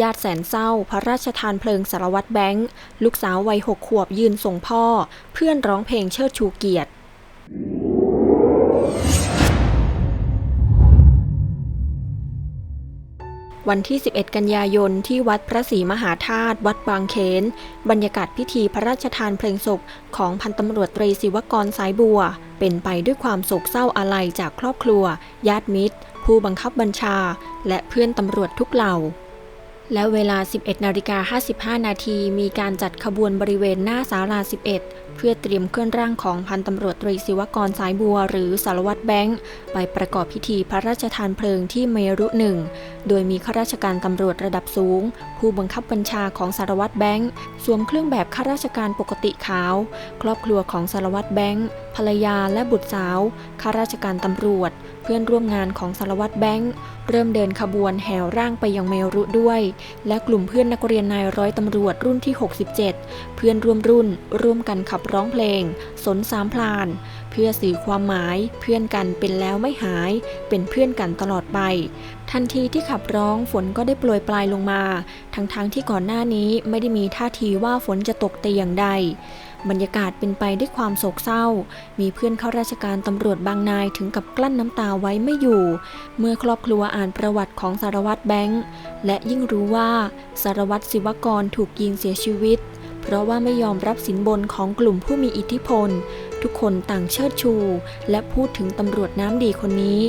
ญาติแสนเศร้า พระราชทานเพลิงสารวัตรแบงค์ ลูกสาววัยหกขวบยืนส่งพ่อ เพื่อนร้องเพลงเชิดชูเกียรติวันที่ 11 กันยายน ที่วัดพระศรีมหาธาตุ วัดบางเขน บรรยากาศพิธีพระราชทานเพลงศพของพันตำรวจตรีศิวกรสายบัว เป็นไปด้วยความโศกเศร้าอาลัยจากครอบครัว ญาติมิตร ผู้บังคับบัญชา และเพื่อนตำรวจทุกเหล่า และเวลา 11 นาฬิกา 55 นาทีมีการจัดขบวนบริเวณหน้าศาลา 11 พื่อเตรียมเคลื่อนร่างของพันตำรวจตรีศิวกรสายบัว หรือสารวัตรแบงค์ ไปประกอบพิธีพระราชทานเพลิงที่เมรุหนึ่ง โดยมีข้าราชการตำรวจระดับสูง ผู้บังคับบัญชาของสารวัตรแบงค์ สวมเครื่องแบบข้าราชการปกติขาว ครอบครัวของสารวัตรแบงค์ ภรรยาและบุตรสาว ข้าราชการตำรวจ เพื่อนร่วมงานของสารวัตรแบงค์ เริ่มเดินขบวนแห่ร่างไปยังเมรุด้วย และกลุ่มเพื่อนนักเรียนนายร้อยตำรวจรุ่นที่ 67 เพื่อนร่วมรุ่น ร่วมกันขับร้องเพลง สนสามพลาน เพื่อสื่อความหมายเพื่อนกันเป็นแล้วไม่หาย เป็นเพื่อนกันตลอดไป ทันทีที่ขับร้องฝนก็ได้โปรยปลายลงมา ทั้งๆทที่ก่อนหน้านี้ไม่ได้มีท่าทีว่าฝนจะตกแต่อย่างใดบรรยากาศเป็นไปด้วยความโศกเศร้า มีเพื่อนข้าราชการตำรวจบางนายถึงกับกลั้นน้ำตาไว้ไม่อยู่ เมื่อครอบครัวอ่านประวัติของสารวัตรแบงค์ และยิ่งรู้ว่าสารวัตรศิวกรถูกยิงเสียชีวิต เพราะว่าไม่ยอมรับสินบนของกลุ่มผู้มีอิทธิพล ทุกคนต่างเชิดชู และพูดถึงตำรวจน้ำดีคนนี้